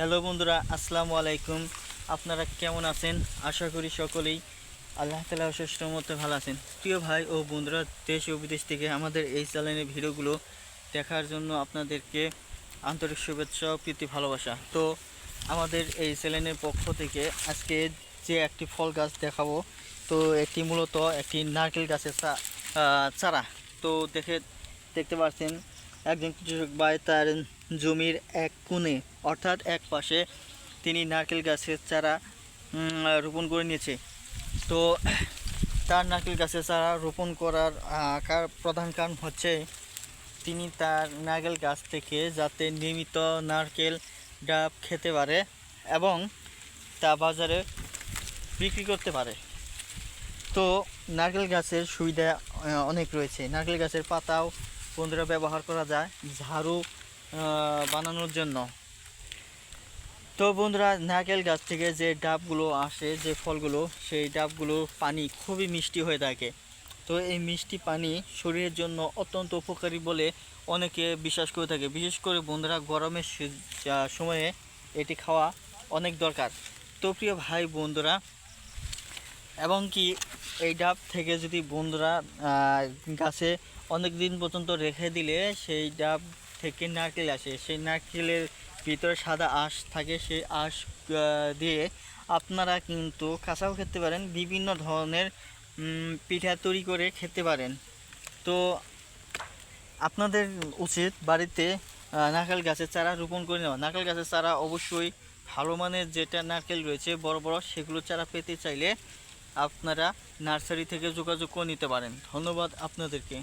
Hello বন্ধুরা, আসসালামু আলাইকুম। আপনারা কেমন আছেন? আশা করি সকলেই আল্লাহ তালা অশেষ মতো ভালো আছেন। প্রিয় ভাই ও বন্ধুরা, দেশ ও বিদেশ থেকে আমাদের এই চ্যানেলের ভিডিওগুলো দেখার জন্য আপনাদেরকে আন্তরিক শুভেচ্ছা ও প্রীতি ভালোবাসা। তো আমাদের এই চ্যানেলের পক্ষ থেকে আজকে যে একটি ফল গাছ দেখাবো, তো এটি মূলত একটি নারকেল গাছের চারা। তো দেখে, দেখতে পাচ্ছেন একজন কৃষক ভাই তার জমির এক কোণে, অর্থাৎ এক পাশে তিনি নারকেল গাছের চারা রোপণ করে নিয়েছে। তো তার নারকেল গাছের চারা রোপণ করার প্রধান কারণ হচ্ছে তিনি তার নারকেল গাছ থেকে যাতে নিয়মিত নারকেল ডাব খেতে পারে এবং তা বাজারে বিক্রি করতে পারে। তো নারকেল গাছের সুবিধা অনেক রয়েছে। নারকেল গাছের পাতাও বন্ধুরা ব্যবহার করা যায়। ঝাড়ু বানানোর জন্য। তো বন্ধুরা, নারকেল গাছ থেকে যে ডাবগুলো আসে, যে ফলগুলো, সেই ডাবগুলো পানি খুবই মিষ্টি হয়ে থাকে। তো এই মিষ্টি পানি শরীরের জন্য অত্যন্ত উপকারী বলে অনেকে বিশ্বাস করে থাকে। বিশেষ করে বন্ধুরা, গরমের সময়ে এটি খাওয়া অনেক দরকার। তো প্রিয় ভাই বন্ধুরা, এবং কি এই ডাব থেকে যদি বন্ধুরা গাছে অনেক দিন পর্যন্ত রেখে দিলে, সেই ডাব থেকে নারকেল আসে। সেই নারকেলের ভিতরে সাদা আঁশ থাকে, সেই আঁশ দিয়ে আপনারা কিন্তু কাঁচাও খেতে পারেন, বিভিন্ন ধরনের পিঠা তৈরি করে খেতে পারেন। তো আপনাদের উচিত বাড়িতে নারকেল গাছের চারা রোপণ করে নেওয়া। নারকেল গাছের চারা অবশ্যই ভালো মানের যেটা নারকেল রয়েছে, বড় বড়, সেগুলো চারা পেতে চাইলে আপনারা নার্সারি থেকে যোগাযোগ করে নিতে পারেন। ধন্যবাদ আপনাদেরকে।